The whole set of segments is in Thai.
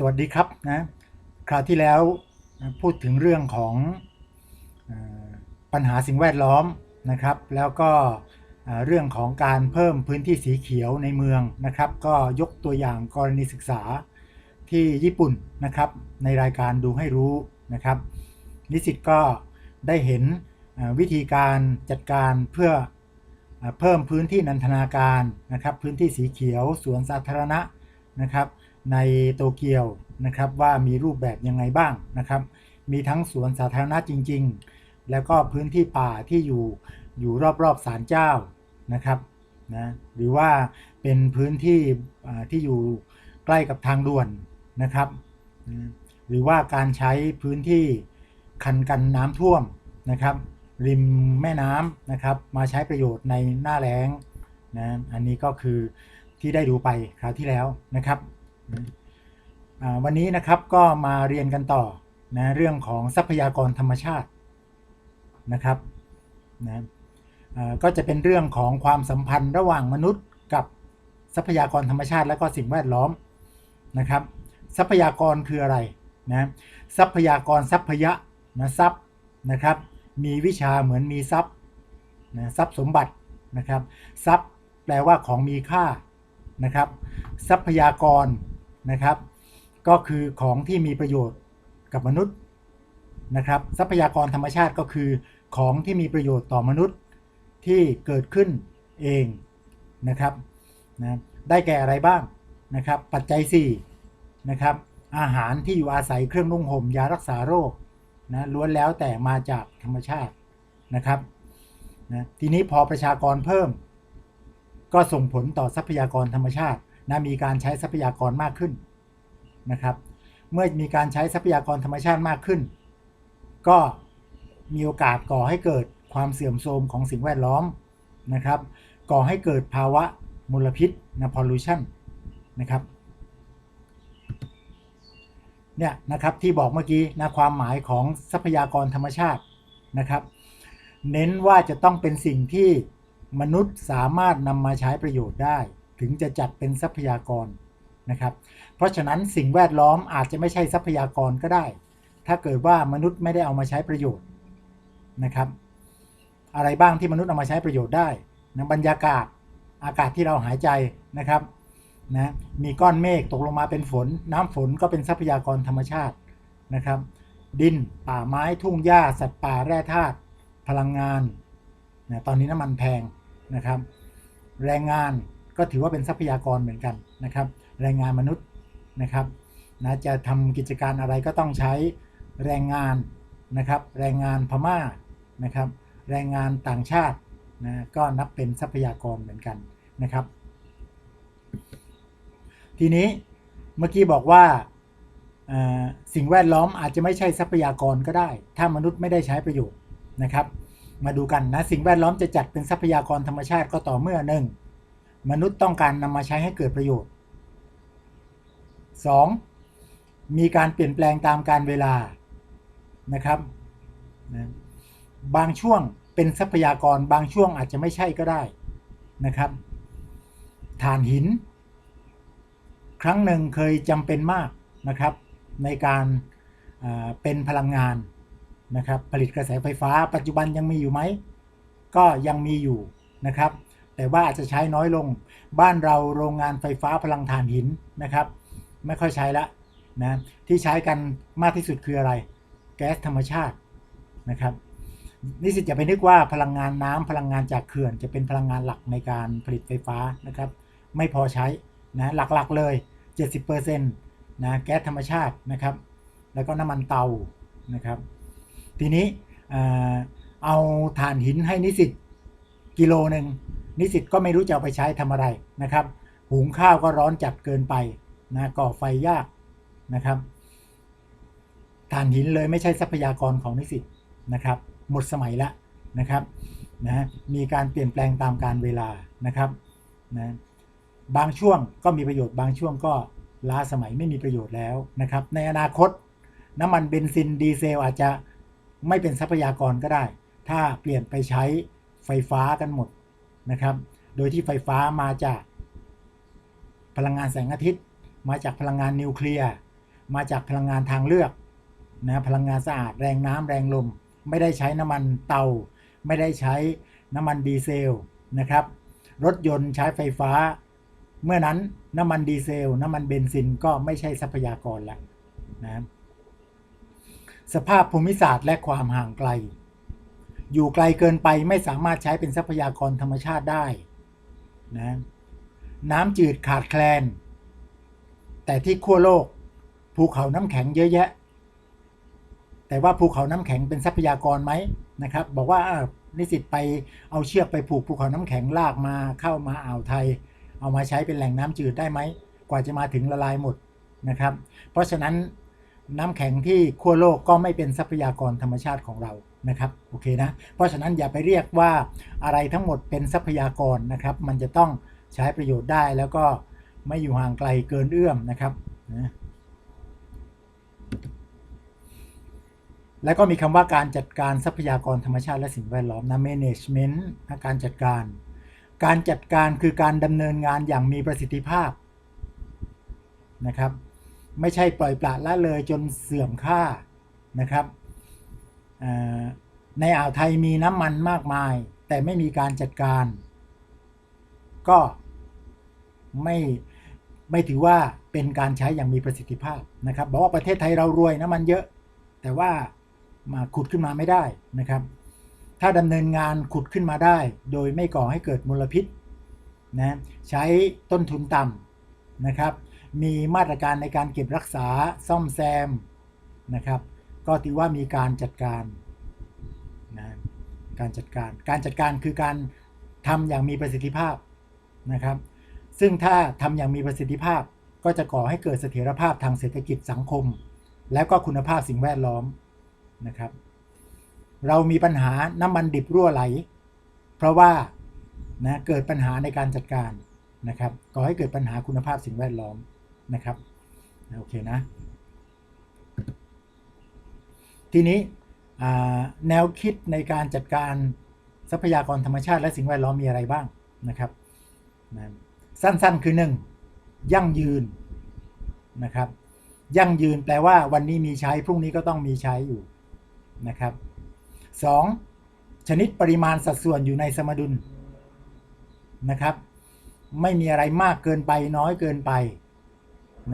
สวัสดีครับนะคราวที่แล้วพูดถึงเรื่องของปัญหาสิ่งแวดล้อมนะครับ แล้วก็เรื่องของการเพิ่มพื้นที่สีเขียวในเมืองนะครับ ก็ยกตัวอย่างกรณีศึกษาที่ญี่ปุ่นนะครับ ในรายการดูให้รู้นะครับ นิสิตก็ได้เห็นวิธีการจัดการเพื่อเพิ่มพื้นที่นันทนาการนะครับ พื้นที่สีเขียวสวนสาธารณะนะครับ ในโตเกียวนะครับว่ามีรูปแบบยังไงบ้างนะครับ มีทั้งสวนสาธารณะจริง ๆ แล้วก็พื้นที่ป่าที่อยู่อยู่รอบๆศาลเจ้านะครับนะหรือว่าเป็นพื้นที่ที่อยู่ใกล้กับทางด่วนนะครับ หรือว่าการใช้พื้นที่คันกันน้ำท่วมนะครับ ริมแม่น้ำนะครับ มาใช้ประโยชน์ในหน้าแล้งนะอันนี้ก็คือที่ได้ดูไปคราวที่แล้วนะครับ วันนี้นะครับก็มาเรียนกันต่อนะเรื่องของทรัพยากรธรรมชาตินะครับนะก็จะเป็นเรื่องของความสัมพันธ์ระหว่างมนุษย์กับทรัพยากรธรรมชาติและก็สิ่งแวดล้อมนะครับ ทรัพยากรคืออะไรนะทรัพยากรทรัพยะนะทรัพย์นะครับ มีวิชาเหมือนมีทรัพย์นะทรัพย์สมบัตินะครับ ทรัพย์แปลว่าของมีค่านะครับ ทรัพยากร นะครับ ก็คือของที่มีประโยชน์กับมนุษย์นะครับ ทรัพยากรธรรมชาติก็คือของที่มีประโยชน์ต่อมนุษย์ที่เกิดขึ้นเองนะครับนะได้แก่อะไรบ้างนะครับ ปัจจัย4นะครับ อาหารที่อยู่อาศัยเครื่องนุ่งห่มยารักษาโรคนะล้วนแล้วแต่มาจากธรรมชาตินะครับนะทีนี้พอประชากรเพิ่ม ก็ส่งผลต่อทรัพยากรธรรมชาติ นะมีการใช้ทรัพยากรมากขึ้นนะครับ เมื่อมีการใช้ทรัพยากรธรรมชาติมากขึ้น ก็มีโอกาสก่อให้เกิดความเสื่อมโทรมของสิ่งแวดล้อมนะครับ ก่อให้เกิดภาวะมลพิษนะ pollution นะครับเนี่ยนะครับที่บอกเมื่อกี้นะความหมายของทรัพยากรธรรมชาตินะครับ เน้นว่าจะต้องเป็นสิ่งที่มนุษย์สามารถนำมาใช้ประโยชน์ได้ ถึงจะจัดเป็นทรัพยากรนะครับ เพราะฉะนั้นสิ่งแวดล้อมอาจจะไม่ใช่ทรัพยากรก็ได้ ถ้าเกิดว่ามนุษย์ไม่ได้เอามาใช้ประโยชน์นะครับ อะไรบ้างที่มนุษย์เอามาใช้ประโยชน์ได้นะบรรยากาศอากาศที่เราหายใจนะครับนะมีก้อนเมฆตกลงมาเป็นฝน น้ำฝนก็เป็นทรัพยากรธรรมชาตินะครับ ดินป่าไม้ทุ่งหญ้า สัตว์ป่าแร่ธาตุพลังงานนะตอนนี้น้ำมันแพงนะครับ แรงงาน ก็ถือว่าเป็นทรัพยากรเหมือนกันนะครับ แรงงานมนุษย์นะครับนะจะทำกิจการอะไรก็ต้องใช้แรงงานนะครับ แรงงานพม่านะครับ แรงงานต่างชาตินะก็นับเป็นทรัพยากรเหมือนกันนะครับ ทีนี้เมื่อกี้บอกว่าสิ่งแวดล้อมอาจจะไม่ใช่ทรัพยากรก็ได้ ถ้ามนุษย์ไม่ได้ใช้ประโยชน์นะครับ มาดูกันนะสิ่งแวดล้อมจะจัดเป็นทรัพยากรธรรมชาติก็ต่อเมื่อหนึ่ง มนุษย์ต้องการนำมาใช้ให้เกิดประโยชน์ 2. มีการเปลี่ยนแปลงตามการเวลานะครับนะบางช่วงเป็นทรัพยากรบางช่วงอาจจะไม่ใช่ก็ได้นะครับถ่านหิน ครั้งหนึ่งเคยจำเป็นมากนะครับ ในการเป็นพลังงานนะครับ ผลิตกระแสไฟฟ้า ปัจจุบันยังมีอยู่ไหม ก็ยังมีอยู่นะครับ แต่ว่าอาจจะใช้น้อยลง บ้านเราโรงงานไฟฟ้าพลังถ่านหินนะครับ ไม่ค่อยใช้ละนะที่ใช้กันมากที่สุดคืออะไร แก๊สธรรมชาตินะครับนิสิตอย่าไปนึกว่าพลังงานน้ำพลังงานจากเขื่อน จะเป็นพลังงานหลักในการผลิตไฟฟ้านะครับ ไม่พอใช้นะหลักๆเลย 70%นะแก๊สธรรมชาตินะครับ แล้วก็น้ำมันเตานะครับ ทีนี้เอาถ่านหินให้นิสิตกิโลหนึ่ง นิสิตก็ไม่รู้จะเอาไปใช้ทำอะไรนะครับ หุงข้าวก็ร้อนจัดเกินไปนะก่อไฟยากนะครับถ่านหินเลยไม่ใช่ทรัพยากรของนิสิตนะครับ หมดสมัยละนะครับนะมีการเปลี่ยนแปลงตามการเวลานะครับนะบางช่วงก็มีประโยชน์บางช่วงก็ล้าสมัยไม่มีประโยชน์แล้วนะครับ ในอนาคตน้ำมันเบนซินดีเซลอาจจะไม่เป็นทรัพยากรก็ได้ ถ้าเปลี่ยนไปใช้ไฟฟ้ากันหมด นะครับ โดยที่ไฟฟ้ามาจากพลังงานแสงอาทิตย์ มาจากพลังงานนิวเคลียร์ มาจากพลังงานทางเลือกนะพลังงานสะอาดแรงน้ำแรงลม ไม่ได้ใช้น้ำมันเตา ไม่ได้ใช้น้ำมันดีเซลนะครับ รถยนต์ใช้ไฟฟ้า เมื่อนั้นน้ำมันดีเซล น้ำมันเบนซินก็ไม่ใช่ทรัพยากรแล้วนะสภาพภูมิศาสตร์และความห่างไกล อยู่ไกลเกินไปไม่สามารถใช้เป็นทรัพยากรธรรมชาติได้นะน้ำจืดขาดแคลน แต่ที่ขั้วโลก ภูเขาน้ำแข็งเยอะแยะ แต่ว่าภูเขาน้ำแข็งเป็นทรัพยากรไหมนะครับ บอกว่านิสิตไปเอาเชือกไปผูกภูเขาน้ำแข็งลากมาเข้ามาอ่าวไทย เอามาใช้เป็นแหล่งน้ำจืดได้ไหมกว่าจะมาถึงละลายหมดนะครับ เพราะฉะนั้นน้ำแข็งที่ขั้วโลกก็ไม่เป็นทรัพยากรธรรมชาติของเรา นะครับโอเคนะเพราะฉะนั้นอย่าไปเรียกว่าอะไรทั้งหมดเป็นทรัพยากรนะครับ มันจะต้องใช้ประโยชน์ได้แล้วก็ไม่อยู่ห่างไกลเกินเอื้อมนะครับนะแล้วก็มีคำว่าการจัดการทรัพยากรธรรมชาติและสิ่งแวดล้อมนะ management นะการจัดการ การจัดการคือการดำเนินงานอย่างมีประสิทธิภาพนะครับ ไม่ใช่ปล่อยปละละเลยจนเสื่อมค่านะครับ ในอ่าวไทยมีน้ำมันมากมาย แต่ไม่มีการจัดการ ก็ไม่ไม่ถือว่าเป็นการใช้อย่างมีประสิทธิภาพนะครับบอกว่าประเทศไทยเรารวยน้ำมันเยอะ แต่ว่ามาขุดขึ้นมาไม่ได้นะครับ ถ้าดำเนินงานขุดขึ้นมาได้ โดยไม่ก่อให้เกิดมลพิษนะใช้ต้นทุนต่ำนะครับ มีมาตรการในการเก็บรักษาซ่อมแซมนะครับ ก็ถือว่ามีการจัดการนะการจัดการ การจัดการคือการทำอย่างมีประสิทธิภาพนะครับ ซึ่งถ้าทำอย่างมีประสิทธิภาพก็จะก่อให้เกิดเสถียรภาพทางเศรษฐกิจสังคม แล้วก็คุณภาพสิ่งแวดล้อมนะครับ เรามีปัญหาน้ำมันดิบรั่วไหล เพราะว่านะเกิดปัญหาในการจัดการนะครับก่อให้เกิดปัญหาคุณภาพสิ่งแวดล้อมนะครับโอเคนะ ทีนี้แนวคิดในการจัดการทรัพยากรธรรมชาติและสิ่งแวดล้อมมีอะไรบ้างนะครับสั้นๆคือ 1. ยั่งยืนนะครับ ยั่งยืนแปลว่าวันนี้มีใช้พรุ่งนี้ก็ต้องมีใช้อยู่นะครับ 2. ชนิดปริมาณสัดส่วนอยู่ในสมดุลนะครับ ไม่มีอะไรมากเกินไปน้อยเกินไป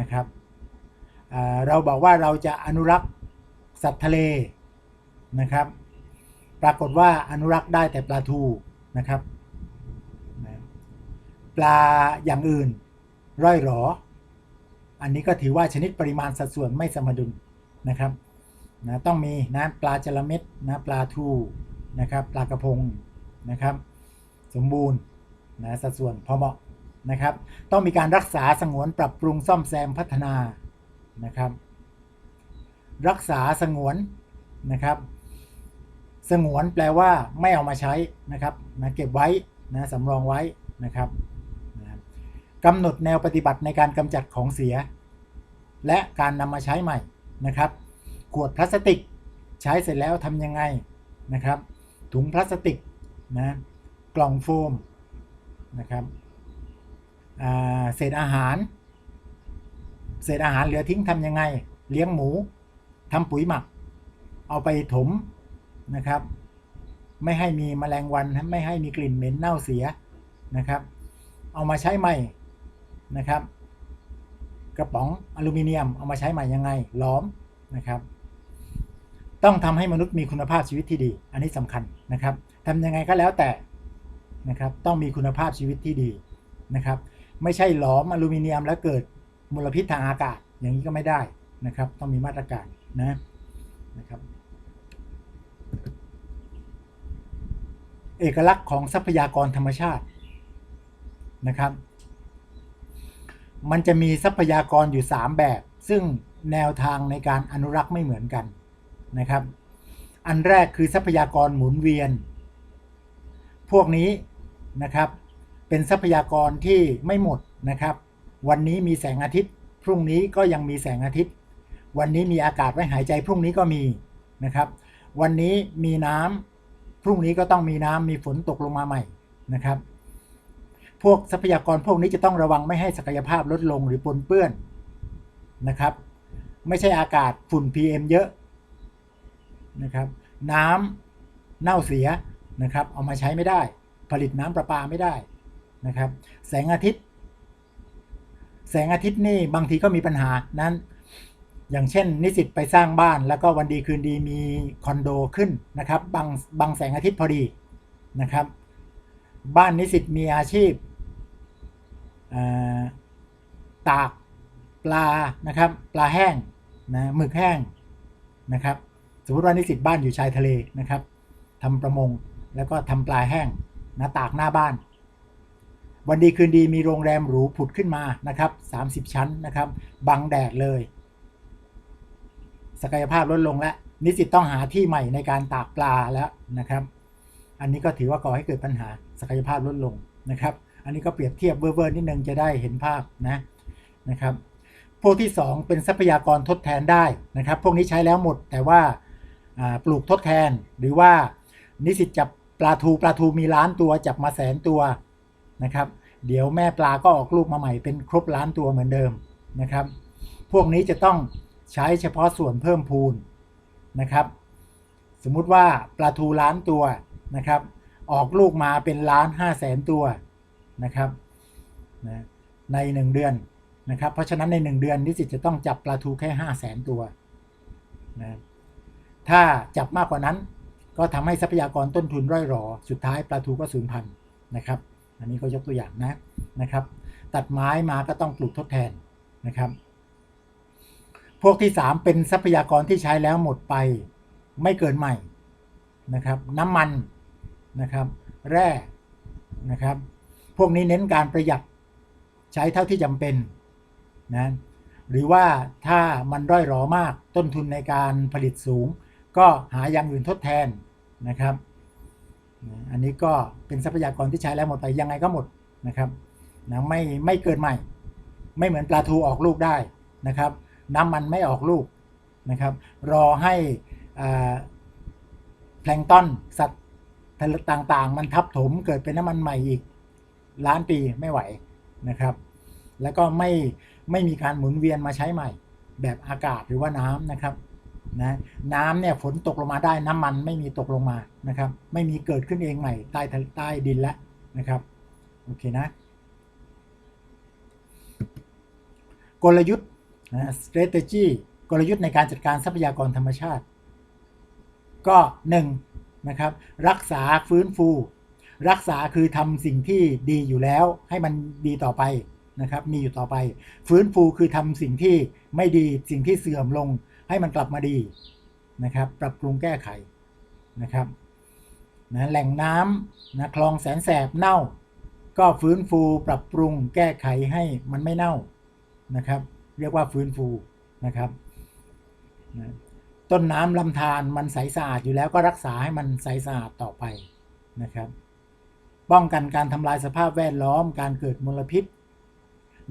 นะครับเราบอกว่าเราจะอนุรักษ์ สัตว์ทะเลนะครับ ปรากฏว่าอนุรักษ์ได้แต่ปลาทูนะครับ ปลาอย่างอื่นร่อยหรอ อันนี้ก็ถือว่าชนิดปริมาณสัดส่วนไม่สมดุลนะครับนะต้องมีนะปลาจระเม็ดนะปลาทูนะครับปลากระพงนะครับ สมบูรณ์นะสัดส่วนพอเหมาะนะครับ ต้องมีการรักษาสงวนปรับปรุงซ่อมแซมพัฒนานะครับ รักษาสงวนนะครับ สงวนแปลว่าไม่เอามาใช้นะครับนะเก็บไว้นะสำรองไว้นะครับนะกำหนดแนวปฏิบัติในการกำจัดของเสีย และการนำมาใช้ใหม่นะครับ ขวดพลาสติกใช้เสร็จแล้วทำยังไงนะครับ ถุงพลาสติกนะกล่องโฟมนะครับเศษอาหาร เศษอาหารเหลือทิ้งทำยังไง เลี้ยงหมู ทำปุ๋ยหมัก เอาไปถมนะครับ ไม่ให้มีแมลงวันไม่ให้มีกลิ่นเหม็นเน่าเสียนะครับ เอามาใช้ใหม่นะครับ กระป๋องอลูมิเนียมเอามาใช้ใหม่ยังไงล้อมนะครับ ต้องทำให้มนุษย์มีคุณภาพชีวิตที่ดี อันนี้สำคัญนะครับทำยังไงก็แล้วแต่นะครับ ต้องมีคุณภาพชีวิตที่ดีนะครับ ไม่ใช่หลอมอลูมิเนียมแล้วเกิดมลพิษทางอากาศ อย่างนี้ก็ไม่ได้นะครับ ต้องมีมาตรการ นะนะครับ เอกลักษณ์ของทรัพยากรธรรมชาตินะครับ มันจะมีทรัพยากรอยู่ 3 แบบ ซึ่งแนวทางในการอนุรักษ์ไม่เหมือนกันนะครับ อันแรกคือทรัพยากรหมุนเวียน พวกนี้นะครับ เป็นทรัพยากรที่ไม่หมดนะครับ วันนี้มีแสงอาทิตย์ พรุ่งนี้ก็ยังมีแสงอาทิตย์ วันนี้มีอากาศไว้หายใจพรุ่งนี้ก็มีนะครับ วันนี้มีน้ำพรุ่งนี้ก็ต้องมีน้ำมีฝนตกลงมาใหม่นะครับ พวกทรัพยากรพวกนี้จะต้องระวังไม่ให้ศักยภาพลดลงหรือปนเปื้อนนะครับ ไม่ใช่อากาศฝุ่น PM เยอะนะครับ น้ำเน่าเสียนะครับ เอามาใช้ไม่ได้ ผลิตน้ำประปาไม่ได้นะครับ แสงอาทิตย์ แสงอาทิตย์นี่บางทีก็มีปัญหานั้น อย่างเช่น นิสิตไปสร้างบ้านแล้วก็วันดีคืนดีมีคอนโดขึ้นนะครับบังบังแสงอาทิตย์พอดีนะครับ บ้านนิสิตมีอาชีพตากปลานะครับ ปลาแห้งนะหมึกแห้งนะครับ สมมติว่านิสิตบ้านอยู่ชายทะเลนะครับทำประมงแล้วก็ทำปลาแห้งนะตากหน้าบ้าน วันดีคืนดีมีโรงแรมหรูผุดขึ้นมานะครับ 30 ชั้นนะครับ บังแดดเลย ศักยภาพลดลงแล้วนิสิตต้องหาที่ใหม่ในการตากปลาแล้วนะครับ อันนี้ก็ถือว่าก่อให้เกิดปัญหาศักยภาพลดลงนะครับ อันนี้ก็เปรียบเทียบเวอร์ๆนิดนึงจะได้เห็นภาพนะนะครับพวกที่ 2 เป็นทรัพยากรทดแทนได้นะครับ พวกนี้ใช้แล้วหมดแต่ว่าปลูกทดแทนหรือว่านิสิตจับปลาทูปลาทูมีล้านตัวจับมาแสนตัวนะครับ เดี๋ยวแม่ปลาก็ออกลูกมาใหม่เป็นครบล้านตัวเหมือนเดิมนะครับ พวกนี้จะต้อง ใช้เฉพาะส่วนเพิ่มพูนนะครับ สมมุติว่าปลาทูล้านตัวนะครับ ออกลูกมาเป็นล้านห้าแสนตัวนะครับนะในหนึ่งเดือนนะครับ เพราะฉะนั้นในหนึ่งเดือนนิสิตจะต้องจับปลาทูแค่ห้าแสนตัวนะถ้าจับมากกว่านั้นก็ทำให้ทรัพยากรต้นทุนร่อยหรอ สุดท้ายปลาทูก็สูญพันธุ์นะครับ อันนี้ก็ยกตัวอย่างนะนะครับ ตัดไม้มาก็ต้องปลูกทดแทนนะครับ พวกที่3เป็นทรัพยากรที่ใช้แล้วหมดไป ไม่เกินใหม่นะครับ น้ำมันนะครับ แร่นะครับ พวกนี้เน้นการประหยัดใช้เท่าที่จำเป็นนะหรือว่าถ้ามันร่อยหรอมากต้นทุนในการผลิตสูง ก็หาอย่างอื่นทดแทนนะครับ อันนี้ก็เป็นทรัพยากรที่ใช้แล้วหมดไปยังไงก็หมดนะครับนะไม่ไม่เกินใหม่ ไม่เหมือนปลาทูออกลูกได้นะครับ น้ำมันไม่ออกลูกนะครับ รอให้แพลงต้นสัตว์ต่างๆ มันทับถมเกิดเป็นน้ำมันใหม่อีกล้านปีไม่ไหวนะครับ แล้วก็ไม่ไม่มีการหมุนเวียนมาใช้ใหม่ แบบอากาศหรือว่าน้ำนะครับนะน้ำเนี่ยฝนตกลงมาได้น้ำมันไม่มีตกลงมานะครับ ไม่มีเกิดขึ้นเองใหม่ใต้ใต้ดินแล้วนะครับโอเคนะ กลยุทธ์ นะ strategy กลยุทธ์ในการจัดการทรัพยากรธรรมชาติ ก็1นะครับรักษาฟื้นฟู รักษาคือทำสิ่งที่ดีอยู่แล้วให้มันดีต่อไปนะครับมีอยู่ต่อไป ฟื้นฟูคือทำสิ่งที่ไม่ดีสิ่งที่เสื่อมลงให้มันกลับมาดีนะครับ ปรับปรุงแก้ไขนะครับนะแหล่งน้ำนะคลองแสนแสบเน่า ก็ฟื้นฟูปรับปรุงแก้ไขให้มันไม่เน่านะครับ เรียกว่าฟื้นฟูนะครับนะต้นน้ำลำธารมันใสสะอาดอยู่แล้วก็รักษาให้มันใสสะอาดต่อไปนะครับ ป้องกันการทำลายสภาพแวดล้อมการเกิดมลพิษ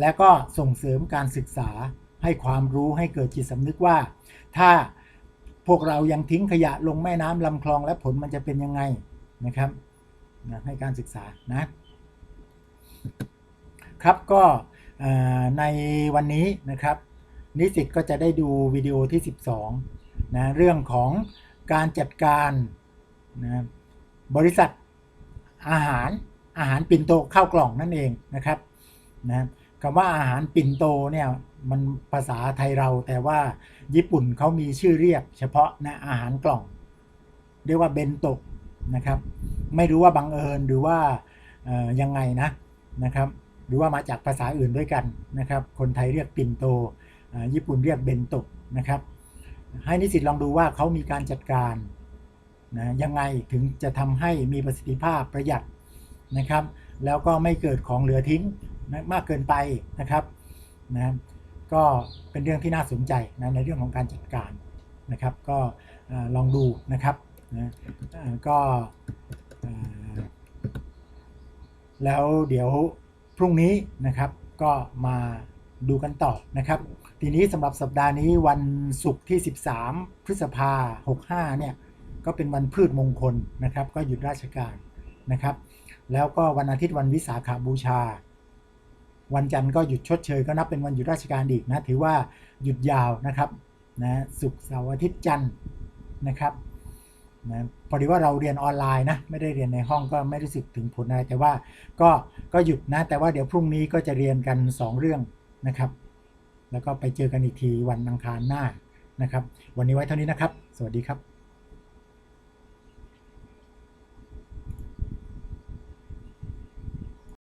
และก็ส่งเสริมการศึกษาให้ความรู้ให้เกิดจิตสำนึกว่า ถ้าพวกเรายังทิ้งขยะลงแม่น้ำลำคลองและผลมันจะเป็นยังไงนะครับนะให้การศึกษานะครับก็ ในวันนี้นะครับ นิสิตก็จะได้ดูวิดีโอที่ 12นะเรื่องของการจัดการนะบริษัทอาหารอาหารปิ่นโตข้าวกล่องนั่นเองนะครับนะคำว่าอาหารปิ่นโตเนี่ยมันภาษาไทยเราแต่ว่าญี่ปุ่นเขามีชื่อเรียก เฉพาะนะอาหารกล่อง เรียกว่าเบนโตะนะครับ ไม่รู้ว่าบังเอิญหรือว่ายังไงนะนะครับ รือว่ามาจากภาษาอื่นด้วยกันนะครับ คนไทยเรียกปินโต ญี่ปุ่นเรียกเบนโตะนะครับ ให้นิสิตลองดูว่าเขามีการจัดการนะยังไงถึงจะทำให้มีประสิทธิภาพประหยัดนะครับ แล้วก็ไม่เกิดของเหลือทิ้งมากเกินไปนะครับนะก็เป็นเรื่องที่น่าสนใจนะในเรื่องของการจัดการนะครับ ก็ลองดูนะครับนะก็แล้วเดี๋ยว รุ่งนี้นะครับ ก็มาดูกันต่อนะครับ ทีนี้สำหรับสัปดาห์นี้วันศุกร์ที่ 13 พฤษภา65เนี่ยก็เป็นวันพืชมงคลนะครับ ก็หยุดราชการนะครับ แล้วก็วันอาทิตย์วันวิสาขาบูชา วันจันทร์ก็หยุดชดเชยก็นับเป็นวันหยุดราชการอีกนะถือว่าหยุดยาวนะครับนะศุกร์เสาร์อาทิตย์จันทร์นะครับ นะพอดีว่าเราเรียนออนไลน์นะไม่ได้เรียนในห้องก็ไม่รู้สึกถึงผลอะไรแต่ว่าก็ก็หยุดนะแต่ว่าเดี๋ยวพรุ่งนี้ก็จะเรียนกัน 2 เรื่องนะครับ แล้วก็ไปเจอกันอีกทีวันอังคารหน้านะครับ วันนี้ไว้เท่านี้นะครับ สวัสดีครับ